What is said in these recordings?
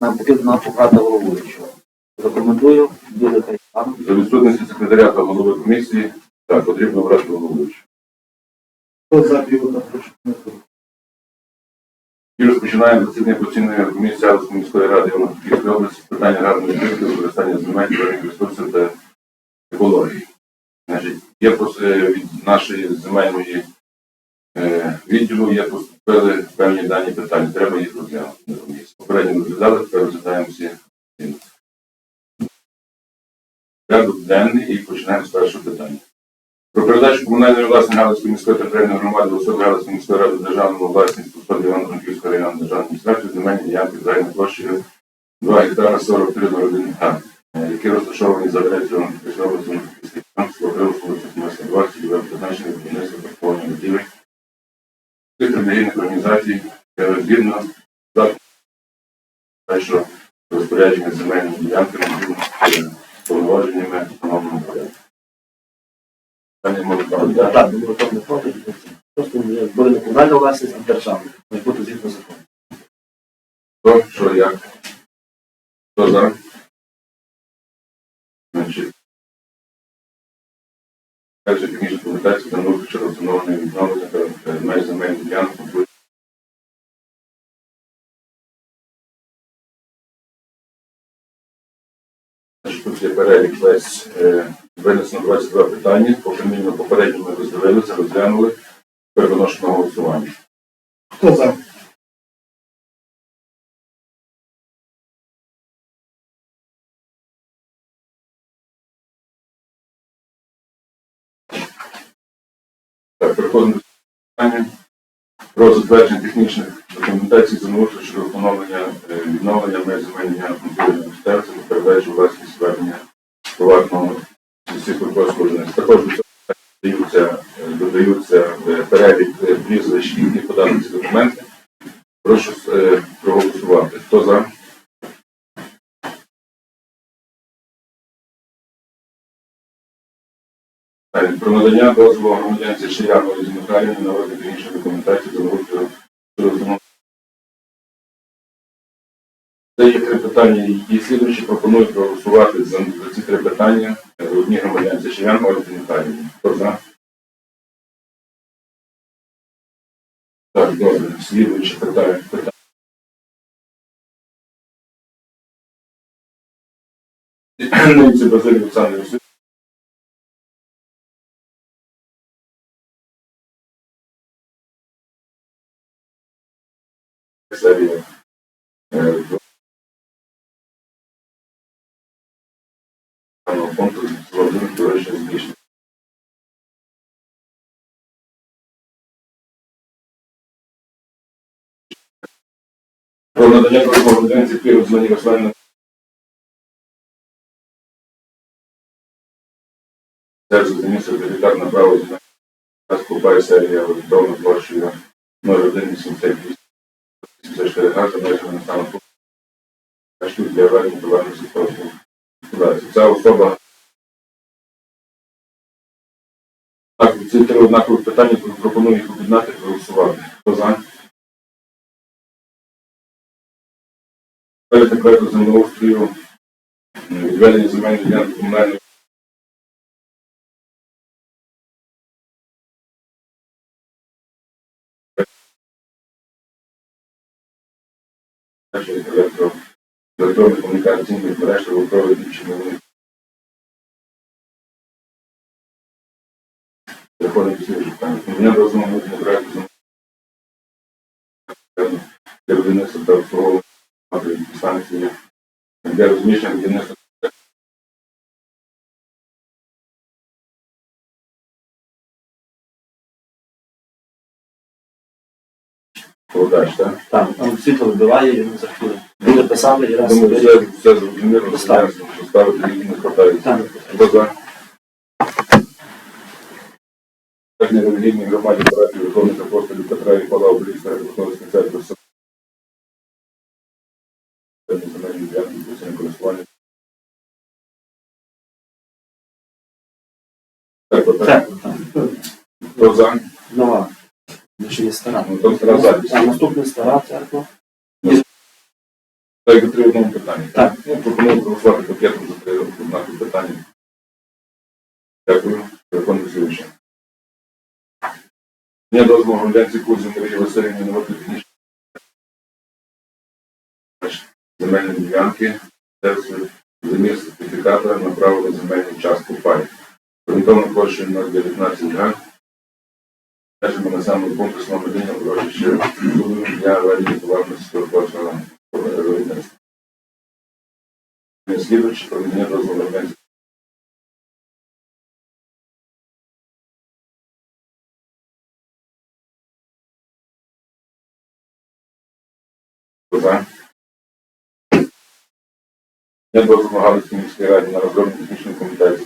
нам потрібно обрати головуючого. Рекомендую Білий Кайсан. За відсутності секретаря та голови комісії, так, потрібно обрати головуючого. Хто за Білий прошу. І розпочинаємо засідання постійної комісії Сяльської міської ради Івано-Франківської області з питань аграрної використання земель, природних ресурсів та екології. Значить, є пос- е, від нашої земельної відділу є поступили певні дані питання. Треба їх розглянути. Попередньо розглядали, тепер розглядаємо всі. Порядок денний і починаємо з першого питання. Про передачу комунальної власної Галицької міської територіальної громади особи Галицької міської ради державному власність способі Івано-Франківської районної державної адміністрації земельні ділянки загальною площею 2 гектара 43,1 га, е, які розташовані за адресою Івано-Франківської області Смиска 20, і призначення будівництва та обслуговування будівель цих релігійних організацій згідно з що розпорядження земельними ділянками з повноваженнями встановленого порядку. Так, так, ми готові проти. Просто буде не комунальна власність, а державна. Має бути згідно закону. Хто, що, як? Хто за? Значить, перша технічна документація та науки щодо встановлення і відновлення Тут є перелік весь винесено 22 питання. Попримінно попередньо ми роздивилися, розглянули. Тепер голосування. Хто за? Так, переходимо до питання про затвердження технічних документацій землеустрою щодо встановлення е, відновлення меж земельних ділянок міністерства та передачу власність звернення приватного сільськогосподарського виробництва. Також додаються, е, додаються е, перелік прізвищ, які подали ці документи. Прошу проголосувати. Хто за? Про надання дозволу громадянці Шияну Лізі Михайлівні на розгляд іншої документації щодо встановлення. Це є три питання, і слідуючі пропонують проголосувати за, ці три питання одні громадянці Шиян Ольги Михайлівні. Хто за? Так, добре. Слідуюче питання. Це Базиль Олександр Васильович. серія фонду з один дорожче. Про надання дозволу громадянці Києва Зелені Ярославівна Серце зміни сертифікат на право землі. Скупає серія орієнтовно площею 0188 84 га за межами населеного пункту. Кашлю для ведення товарних господарств. Ця особа так, ці три однакові питання пропоную їх об'єднати і проголосувати. Хто за? Перед проекту землеустрою відведення земельних ділянок комунальної електро електронних комунікаційних мереж та чиновних. Переходимо до слідчого питання. Мене дозволено на проекту для будівництва та обслуговування станції для розміщення будівництва Подач, так? Там, там світло вибиває, і він захотіли. Люди писали і раз. Думаю, все, все зрозуміло, Поставити. все поставити їх не хватає. Хто за? Так не релігійній громаді парафії Верховних апостолів Петра і Павла Обрійська Верховної церкви земельні ділянки постійне користування. Так, от так. Так, так. Хто за? Нова. Ще є стара. Ну, то стара запись. А наступна стара церква. Так, три в одному питанні. Так. Ну, пропоную проголосувати пакетом за три однакові питання. Дякую. До слідчого. Дня дозволу громадянці Кузі Марії Васильівні на технічні земельні ділянки, замір сертифіката на право на земельну частку пай. Орієнтовно площею 019 га. Межами на самому комплексного медійного урочище для ведення товарного сільськогосподарського проведення дозволу громадянці За. Я дозволу Галицькій міській раді на розробку технічної комітетів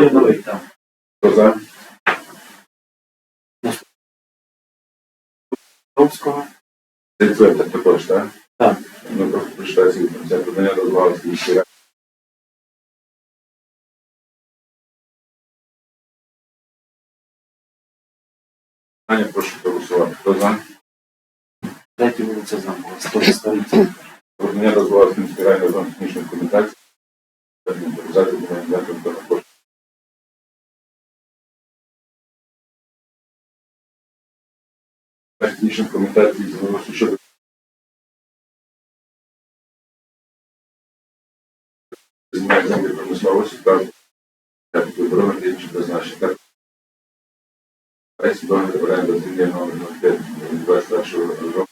та Передовий там. Хто за? Ромського. Це це також, так? Так. Ну, просто прочитаю свій це подання дозволу Галицькій міській раді. Аня, прошу проголосувати. Хто за? Третій вулиця Замова. 100 Продання дозволу міської ради документації звернувся щодо земель землі промисловості та та інші призначення. Весь договір оренди землі номер 21 року.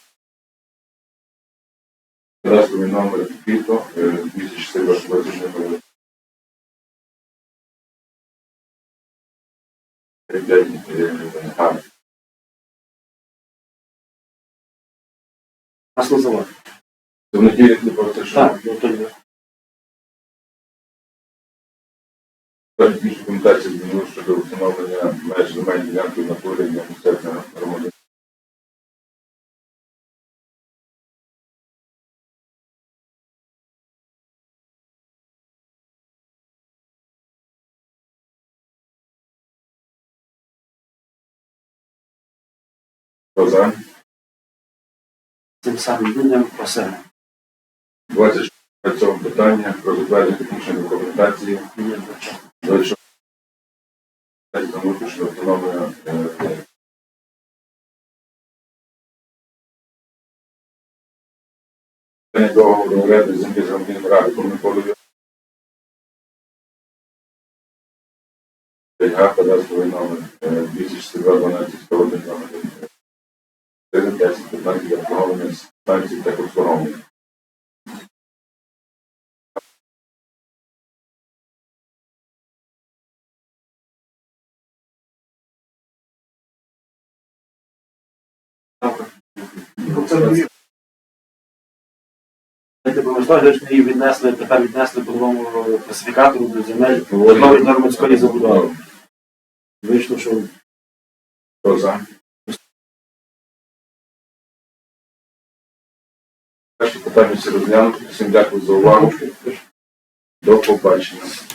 Кадастровий номер КІТО 2024 року. 5 гар. Маслозавод. В неділі не про те, що Так, ну то є. технічна документація змінилася щодо встановлення меж земельної ділянки на полі для місцевого громади. Хто за? Тим самим людям себе. 27 питання про затвердження технічної документації Ні, до чого. Дальше. Там випущено встановлення е, договору оренди землі з громадянам комуніколові. га кадастровий номер е, 262 12 101 номер 10 15 для обслуговування станцій та обслуговування. Це нові. Знаєте, промислові, ми її віднесли, тепер віднесли по новому класифікатору до земель нової нормандської забудови. Вийшло, що за? Перше питання всі розглянути. Всім дякую за увагу. До побачення.